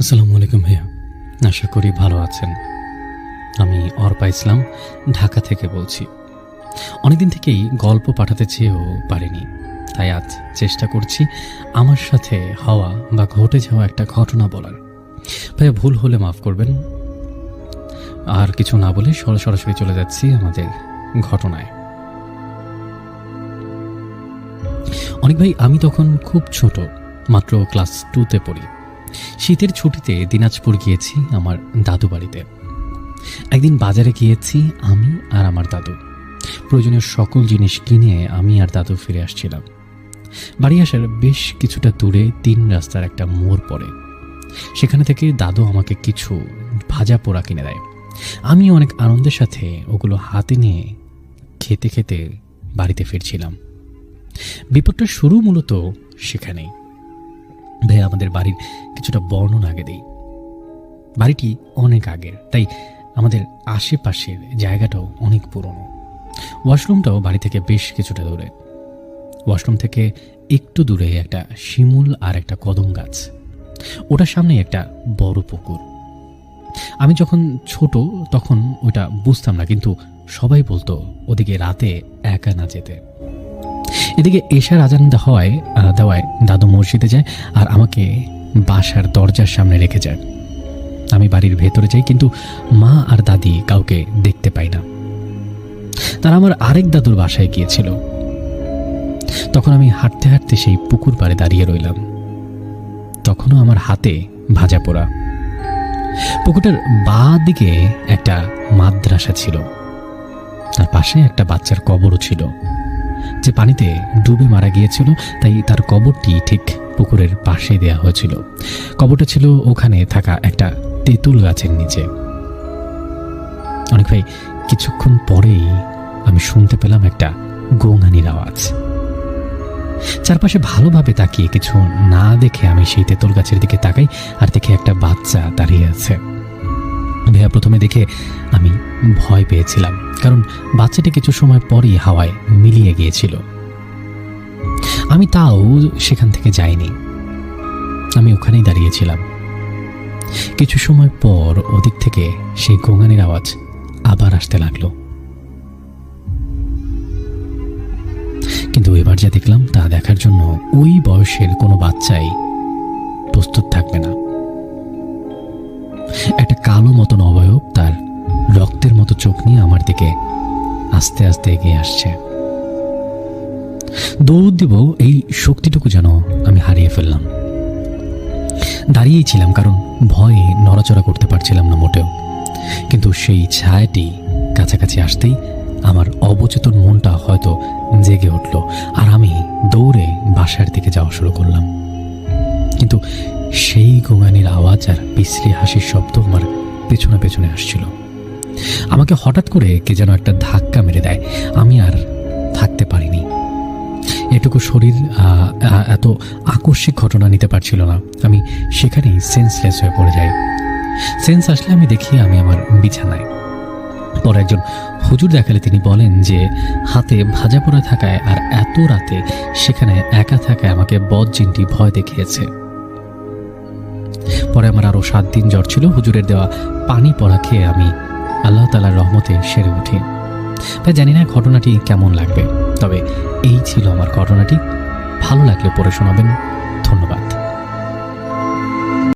আসসালামু আলাইকুম ভাইয়া। আশা করি ভালো আছেন। আমি অর্পা ইসলাম, ঢাকা থেকে বলছি। অনেকদিন থেকেই গল্প পাঠাতে চেয়েও পারিনি। তাই আজ চেষ্টা করছি আমার সাথে হওয়া বা ঘটে যাওয়া একটা ঘটনা বলার। ভাইয়া, ভুল হলে মাফ করবেন। আর কিছু না বলে সরা- সরাসরি চলে যাচ্ছি আমাদের ঘটনায়। অনেক ভাই, আমি তখন খুব ছোট, মাত্র ক্লাস টুতে পড়ি। শীতের ছুটিতে দিনাজপুর গিয়েছি আমার দাদু বাড়িতে। একদিন বাজারে গিয়েছি আমি আর আমার দাদু। প্রয়োজনীয় সকল জিনিস কিনে আমি আর দাদু ফিরে আসছিলাম। বাড়ি আসার বেশ কিছুটা দূরে তিন রাস্তার একটা মোড় পড়ে। সেখানে থেকে দাদু আমাকে কিছু ভাজা পোড়া কিনে দেয়। আমি অনেক আনন্দের সাথে ওগুলো হাতে নিয়ে খেতে খেতে বাড়িতে ফিরছিলাম। বিপদটা শুরু মূলত সেখানেই। ভাই আমাদের বাড়ির কিছুটা বর্ণনা আগে দিই। বাড়িটি অনেক আগের, তাই আমাদের আশেপাশের জায়গাটাও অনেক পুরনো। ওয়াশরুমটাও বাড়ি থেকে বেশ কিছুটা দূরে। ওয়াশরুম থেকে একটু দূরে একটা শিমুল আর একটা কদম গাছ। ওটার সামনে একটা বড় পুকুর। আমি যখন ছোট তখন ওটা বুঝতাম না, কিন্তু সবাই বলতো ওদিকে রাতে একা না যেতে। এদিকে এশার আজান হওয়ায় দেওয়ায় দাদু মসজিদে যায় আর আমাকে বাসার দরজার সামনে রেখে যায়। আমি বাড়ির ভেতরে যাই কিন্তু মা আর দাদি কাউকে দেখতে পাই না। তারা আমার আরেক দাদুর বাসায় গিয়েছিল। তখন আমি হাঁটতে হাঁটতে সেই পুকুর পাড়ে দাঁড়িয়ে রইলাম। তখনও আমার হাতে ভাজা পোড়া। পুকুরটার বা দিকে একটা মাদ্রাসা ছিল। তার পাশে একটা বাচ্চার কবরও ছিল। যে পানিতে ডুবে মারা গিয়েছিল, তাই তার কবরটি ঠিক পুকুরের পাশে দেয়া হয়েছিল। কবরটা ছিল ওখানে থাকা একটা তেঁতুল গাছের নিচে। অনেক ভাই, কিছুক্ষণ পরেই আমি শুনতে পেলাম একটা গোঙানির আওয়াজ। চারপাশে ভালোভাবে তাকিয়ে কিছু না দেখে আমি সেই তেঁতুল গাছের দিকে তাকাই আর দেখে একটা বাচ্চা দাঁড়িয়ে আছে। ভাইয়া প্রথমে দেখে আমি ভয় পেয়েছিলাম, কারণ বাচ্চাটি কিছু সময় পরই হাওয়ায় মিলিয়ে গিয়েছিল। আমি তাও সেখান থেকে যাইনি। আমি ওখানেই দাঁড়িয়েছিলাম। কিছু সময় পর ওদিক থেকে সেই গোঙানির আওয়াজ আবার আসতে লাগল। কিন্তু এবার যা দেখলাম তা দেখার জন্য ওই বয়সের কোনো বাচ্চাই প্রস্তুত থাকবে না। একটা কালো মতন দিকে আস্তে আস্তে এগিয়ে আসছে। দৌড় দিব, এই শক্তিটুকু যেন আমি হারিয়ে ফেললাম। দাঁড়িয়েই ছিলাম, কারণ ভয়ে নড়াচড়া করতে পারছিলাম না মোটেও। কিন্তু সেই ছায়াটি কাছাকাছি আসতেই আমার অবচেতন মনটা হয়তো জেগে উঠল, আর আমি দৌড়ে বাসার দিকে যাওয়া শুরু করলাম। কিন্তু সেই গোঙানির আওয়াজ আর পিছলি হাসির শব্দ আমার পেছনে পেছনে আসছিল। আমাকে হঠাৎ করে কে যেন একটা ধাক্কা মেরে দেয়। আমি আর থাকতে পারিনি। এটুকু শরীর এত আকস্মিক ঘটনা নিতে পারছিল না। আমি সেখানেই সেন্সলেস হয়ে পড়ে যাই। সেন্স আসলে আমি দেখি আমি আমার বিছানায়। পরে একজন হুজুর দেখালে তিনি বলেন যে, হাতে ভাজা পড়া থাকায় আর এত রাতে সেখানে একা থাকায় আমাকে বদ জিনটি ভয় দেখিয়েছে। পরে আমার আরও সাত দিন জ্বর ছিল। হুজুরের দেওয়া পানি পড়া খেয়ে আমি আল্লাহ তালার রহমতে সেরে উঠি। তাই জানি না ঘটনাটি কেমন লাগবে, তবে এই ছিল আমার ঘটনাটি। ভালো লাগলে পড়ে শোনাবেন।